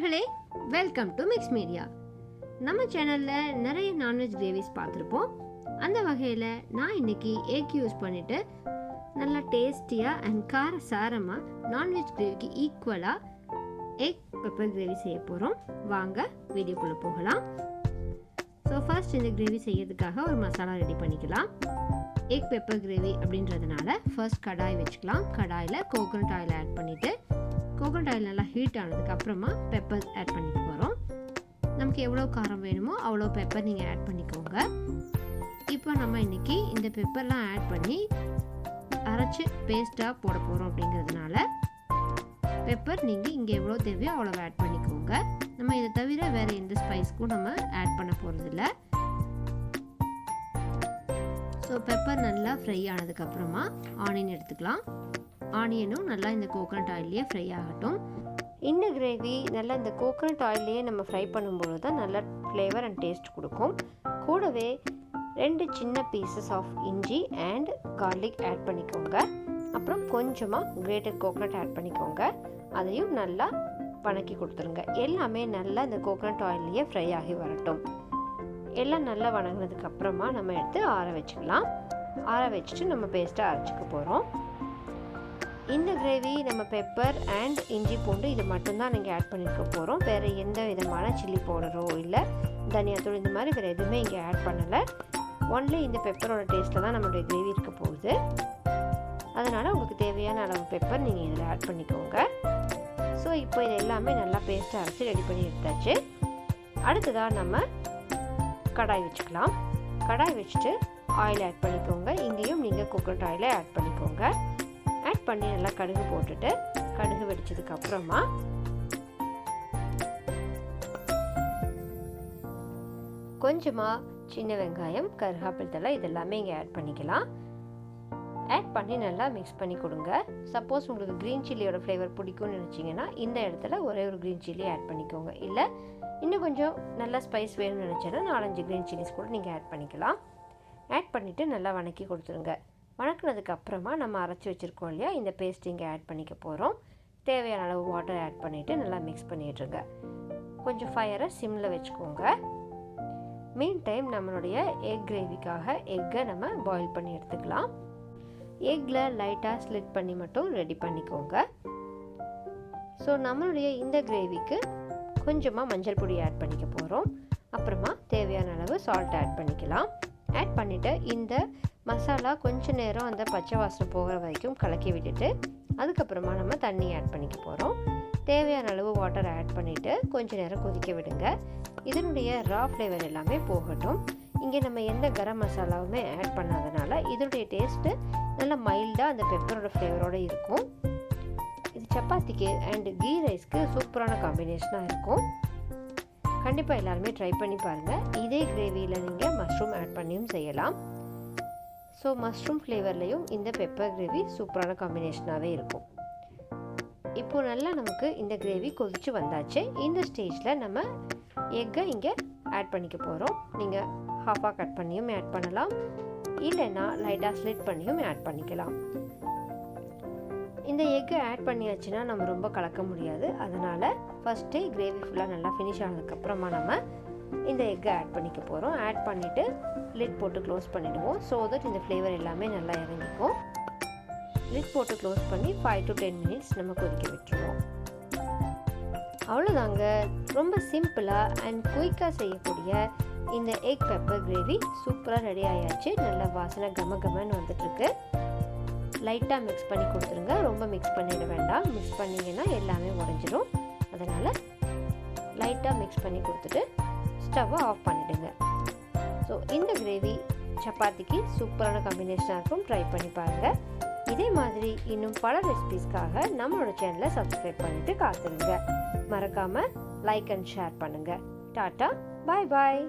Hello நண்பர்களே welcome to mix media நம்ம சேனலில் நிறைய நான்வெஜ் கிரேவிஸ் பார்த்துருப்போம். அந்த வகையில் நான் இன்னைக்கு எக் யூஸ் பண்ணிவிட்டு நல்லா டேஸ்டியாக அண்ட் கார சாரமாக நான்வெஜ் கிரேவிக்கு ஈக்குவலாக எக் பெப்பர் கிரேவி செய்ய போகிறோம் வாங்க வீடியோக்குள்ளே போகலாம். ஸோ ஃபர்ஸ்ட் இந்த கிரேவி செய்யறதுக்காக ஒரு மசாலா ரெடி பண்ணிக்கலாம். எக் பெப்பர் கிரேவி அப்படின்றதுனால ஃபர்ஸ்ட் கடாய் வச்சுக்கலாம். கடாயில் கோகனட் ஆயில் ஆட் பண்ணிவிட்டு கோகனட் ஆயில் நல்லா ஹீட் ஆனதுக்கு அப்புறமா பெப்பர் ஆட் பண்ணிட்டு போகிறோம் நமக்கு எவ்வளோ காரம் வேணுமோ அவ்வளோ பெப்பர் நீங்கள் ஆட் பண்ணிக்கோங்க. இப்போ நம்ம இன்றைக்கி இந்த பெப்பர்லாம் ஆட் பண்ணி அரைச்சி பேஸ்ட்டாக போட போகிறோம் அப்படிங்கிறதுனால பெப்பர் நீங்கள் இங்கே எவ்வளோ தேவையோ அவ்வளோ ஆட் பண்ணிக்கோங்க. நம்ம இதை தவிர வேறு எந்த ஸ்பைஸ்க்கும் நம்ம ஆட் பண்ண போகிறதில்ல ஸோ பெப்பர் நல்லா ஃப்ரை ஆனதுக்கப்புறமா ஆனியன் எடுத்துக்கலாம். ஆனியனும் நல்லா இந்த கோகனட் ஆயிலே ஃப்ரை ஆகட்டும். இந்த கிரேவி நல்லா இந்த கோகனட் ஆயிலையே நம்ம ஃப்ரை பண்ணும்போது தான் நல்ல ஃப்ளேவர் அண்ட் டேஸ்ட் கொடுக்கும். கூடவே ரெண்டு சின்ன பீசஸ் ஆஃப் இஞ்சி அண்ட் கார்லிக் ஆட் பண்ணிக்கோங்க. அப்புறம் கொஞ்சமாக கிரேட்டட் கோகனட் ஆட் பண்ணிக்கோங்க. அதையும் நல்லா வணக்கி கொடுத்துருங்க. எல்லாமே நல்லா இந்த கோகனட் ஆயிலேயே ஃப்ரை ஆகி வரட்டும். எல்லாம் நல்லா வணங்கினதுக்கு அப்புறமா நம்ம எடுத்து ஆற வச்சுக்கலாம். ஆற வச்சுட்டு நம்ம பேஸ்ட்டாக அரைச்சிக்க போகிறோம் இந்த கிரேவி நம்ம பெப்பர் அண்ட் இஞ்சி பூண்டு இது மட்டும்தான் நீங்கள் ஆட் பண்ணியிருக்க போகிறோம் வேறு எந்த விதமான சில்லி பவுடரோ இல்லை தனியாத்தூள் இந்த மாதிரி வேறு எதுவுமே இங்கே ஆட் பண்ணலை. ஒன்லி இந்த பெப்பரோட டேஸ்ட்டில் தான் நம்மளுடைய கிரேவி இருக்க போகுது. அதனால் உங்களுக்கு தேவையான அளவு பெப்பர் நீங்கள் இதில் ஆட் பண்ணிக்கோங்க. ஸோ இப்போ இது எல்லாமே நல்லா பேஸ்ட்டாக அரைச்சி ரெடி பண்ணி எடுத்தாச்சு. அடுத்ததாக நம்ம கடாய் வச்சுக்கலாம். கடாய் வச்சுட்டு ஆயில் ஆட் பண்ணிக்கோங்க. இங்கேயும் நீங்கள் கோகோனட் ஆயிலை ஆட் பண்ணிக்கோங்க. ஆட் பண்ணி நல்லா கடுகு போட்டுட்டு கடுகு வெடிச்சதுக்கு அப்புறமா கொஞ்சமாக சின்ன வெங்காயம் கருகாப்பிள் தலை இதெல்லாமே இங்கே ஆட் பண்ணிக்கலாம். ஆட் பண்ணி நல்லா மிக்ஸ் பண்ணி கொடுங்க. சப்போஸ் உங்களுக்கு க்ரீன் சில்லியோட ஃப்ளேவர் பிடிக்கும்னு நினச்சிங்கன்னா இந்த இடத்துல ஒரே ஒரு க்ரீன் சில்லி ஆட் பண்ணிக்கோங்க. இல்லை இன்னும் கொஞ்சம் நல்லா ஸ்பைஸ் வேணும்னு நினச்சேன்னா நாலஞ்சு க்ரீன் சில்லிஸ் கூட நீங்கள் ஆட் பண்ணிக்கலாம். ஆட் பண்ணிவிட்டு நல்லா வணக்கி கொடுத்துருங்க. வணக்கினதுக்கு அப்புறமா நம்ம அரைச்சி வச்சுருக்கோம் இல்லையா? இந்த பேஸ்ட் இங்கே ஆட் பண்ணிக்க போகிறோம் தேவையான அளவு வாட்டர் ஆட் பண்ணிவிட்டு நல்லா மிக்ஸ் பண்ணிட்டுருங்க கொஞ்சம் ஃபயரை சிம்மில் வச்சுக்கோங்க. மீன் டைம் நம்மளுடைய எக் கிரேவிக்காக எக்கை நம்ம பாயில் பண்ணி எடுத்துக்கலாம். எக்கில் லைட்டாக ஸ்லிட் பண்ணி மட்டும் ரெடி பண்ணிக்கோங்க. ஸோ நம்மளுடைய இந்த கிரேவிக்கு கொஞ்சமாக மஞ்சள் பொடி ஆட் பண்ணிக்க போகிறோம் அப்புறமா தேவையான அளவு சால்ட் ஆட் பண்ணிக்கலாம். ஆட் பண்ணிவிட்டு இந்த மசாலா கொஞ்ச நேரம் அந்த பச்சை வாசனை போகிற வரைக்கும் கலக்கி விட்டுட்டு அதுக்கப்புறமா நம்ம தண்ணி ஆட் பண்ணிக்க போகிறோம் தேவையான அளவு வாட்டர் ஆட் பண்ணிவிட்டு கொஞ்ச நேரம் கொதிக்க விடுங்க. இதனுடைய ரா ஃப்ளேவர் எல்லாமே போகட்டும். இங்கே நம்ம எந்த கரம் மசாலாவுமே ஆட் பண்ணாதனால இதனுடைய டேஸ்ட்டு நல்லா மைல்டாக அந்த பெப்பரோட ஃப்ளேவரோடு இருக்கும். இது சப்பாத்திக்கு அண்டு கீ ரைஸ்க்கு சூப்பரான காம்பினேஷனாக இருக்கும். கண்டிப்பாக எல்லாருமே ட்ரை பண்ணி பாருங்கள் இதே கிரேவியில் நீங்கள் மஷ்ரூம் ஆட் பண்ணியும் செய்யலாம். ஸோ மஷ்ரூம் ஃப்ளேவர்லேயும் இந்த பெப்பர் கிரேவி சூப்பரான காம்பினேஷனாகவே இருக்கும். இப்போது நல்லா நமக்கு இந்த கிரேவி கொதிச்சு வந்தாச்சு. இந்த ஸ்டேஜில் நம்ம எக்கை இங்கே ஆட் பண்ணிக்க போகிறோம் நீங்கள் ஹாஃபாக கட் பண்ணியும் ஆட் பண்ணலாம். இல்லைன்னா லைட்டாக ஸ்லிட் பண்ணியும் ஆட் பண்ணிக்கலாம். இந்த எக்கு ஆட் பண்ணியாச்சுன்னா நம்ம ரொம்ப கலக்க முடியாது. அதனால் ஃபஸ்ட்டு கிரேவி ஃபுல்லாக நல்லா ஃபினிஷ் ஆனதுக்கப்புறமா நம்ம இந்த எக்கை ஆட் பண்ணிக்க போகிறோம் ஆட் பண்ணிவிட்டு லிட் போட்டு க்ளோஸ் பண்ணிவிடுவோம் ஸோ தட் இந்த ஃப்ளேவர் எல்லாமே நல்லா இறங்கிக்கும். லிட் போட்டு க்ளோஸ் பண்ணி ஃபைவ் டு டென் மினிட்ஸ் நம்ம கொதிக்க விட்டுருவோம். அவ்வளோதாங்க ரொம்ப சிம்பிளாக அண்ட் குயிக்காக செய்யக்கூடிய இந்த எக் பெப்பர் கிரேவி சூப்பராக ரெடி ஆயாச்சு. நல்ல வாசனை கம கமன்னு வந்துட்டுருக்கு. லைட்டாக மிக்ஸ் பண்ணி கொடுத்துருங்க. ரொம்ப மிக்ஸ் பண்ணிட வேண்டாம். மிக்ஸ் பண்ணிங்கன்னா எல்லாமே உடஞ்சிரும். அதனால் லைட்டாக மிக்ஸ் பண்ணி கொடுத்துட்டு ஸ்டவ்வை ஆஃப் பண்ணிவிடுங்க ஸோ இந்த கிரேவி சப்பாத்திக்கு சூப்பரான காம்பினேஷனாக இருக்கும். ட்ரை பண்ணி பாருங்கள் இதே மாதிரி இன்னும் பல ரெசிபீஸ்க்காக நம்மளோட சேனலை சப்ஸ்கிரைப் பண்ணிவிட்டு காத்துருங்க. மறக்காமல் லைக் அண்ட் ஷேர் பண்ணுங்கள் டாட்டா பாய் பாய்